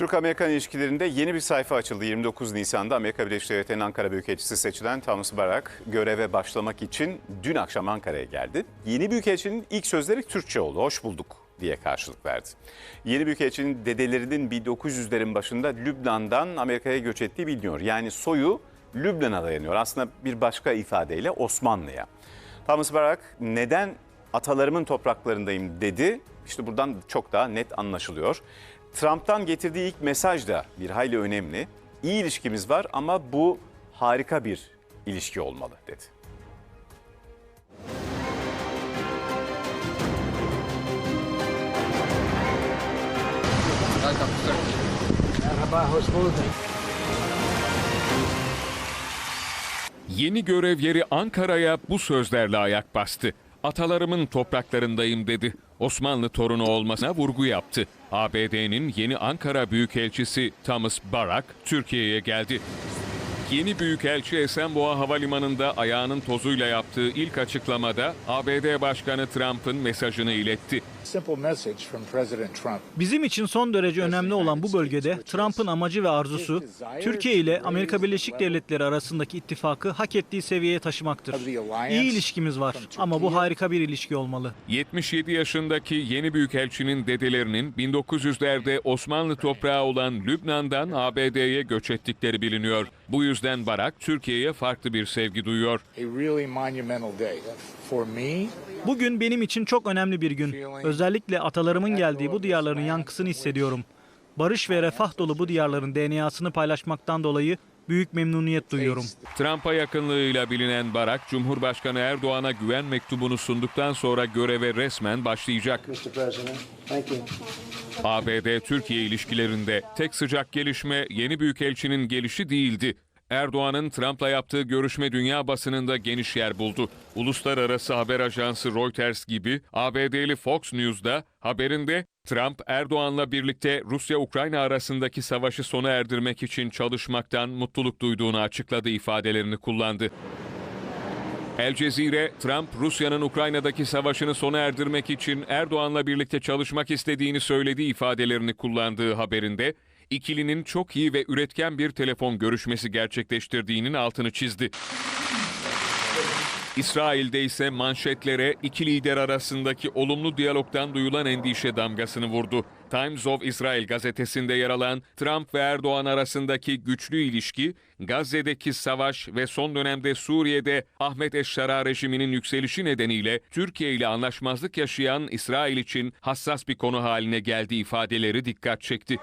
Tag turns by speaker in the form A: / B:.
A: Türk-Amerikan ilişkilerinde yeni bir sayfa açıldı. 29 Nisan'da Amerika Birleşik Devletleri'nin Ankara Büyükelçisi seçilen Thomas Barak göreve başlamak için dün akşam Ankara'ya geldi. Yeni Büyükelçinin ilk sözleri Türkçe oldu. Hoş bulduk diye karşılık verdi. Yeni Büyükelçinin dedelerinin 1900'lerin başında Lübnan'dan Amerika'ya göç ettiği biliniyor. Yani soyu Lübnan'a dayanıyor. Aslında bir başka ifadeyle Osmanlı'ya. Thomas Barak neden atalarımın topraklarındayım dedi. İşte buradan çok daha net anlaşılıyor. Trump'tan getirdiği ilk mesaj da bir hayli önemli. İyi ilişkimiz var ama bu harika bir ilişki olmalı dedi.
B: Merhaba, hoş bulduk.
C: Yeni görev yeri Ankara'ya bu sözlerle ayak bastı. Atalarımın topraklarındayım dedi. Osmanlı torunu olmasına vurgu yaptı. ABD'nin yeni Ankara Büyükelçisi Thomas Barak Türkiye'ye geldi. Yeni Büyükelçi Esenboğa Havalimanı'nda ayağının tozuyla yaptığı ilk açıklamada ABD Başkanı Trump'ın mesajını iletti.
D: Bizim için son derece önemli olan bu bölgede Trump'ın amacı ve arzusu Türkiye ile Amerika Birleşik Devletleri arasındaki ittifakı hak ettiği seviyeye taşımaktır. İyi ilişkimiz var ama bu harika bir ilişki olmalı.
C: 77 yaşındaki yeni büyükelçinin dedelerinin 1900'lerde Osmanlı toprağı olan Lübnan'dan ABD'ye göç ettikleri biliniyor. Bu yüzden Barak Türkiye'ye farklı bir sevgi duyuyor.
D: Bugün benim için çok önemli bir gün. Özellikle atalarımın geldiği bu diyarların yankısını hissediyorum. Barış ve refah dolu bu diyarların DNA'sını paylaşmaktan dolayı büyük memnuniyet duyuyorum.
C: Trump'a yakınlığıyla bilinen Barak, Cumhurbaşkanı Erdoğan'a güven mektubunu sunduktan sonra göreve resmen başlayacak. ABD-Türkiye ilişkilerinde tek sıcak gelişme yeni büyükelçinin gelişi değildi. Erdoğan'ın Trump'la yaptığı görüşme dünya basınında geniş yer buldu. Uluslararası haber ajansı Reuters gibi ABD'li Fox News'da haberinde Trump Erdoğan'la birlikte Rusya-Ukrayna arasındaki savaşı sona erdirmek için çalışmaktan mutluluk duyduğunu açıkladı ifadelerini kullandı. El Cezire, Trump Rusya'nın Ukrayna'daki savaşını sona erdirmek için Erdoğan'la birlikte çalışmak istediğini söylediği ifadelerini kullandığı haberinde ikilinin çok iyi ve üretken bir telefon görüşmesi gerçekleştirdiğinin altını çizdi. İsrail'de ise manşetlere iki lider arasındaki olumlu diyalogdan duyulan endişe damgasını vurdu. Times of Israel gazetesinde yer alan Trump ve Erdoğan arasındaki güçlü ilişki, Gazze'deki savaş ve son dönemde Suriye'de Ahmet Eşşara rejiminin yükselişi nedeniyle Türkiye ile anlaşmazlık yaşayan İsrail için hassas bir konu haline geldiği ifadeleri dikkat çekti.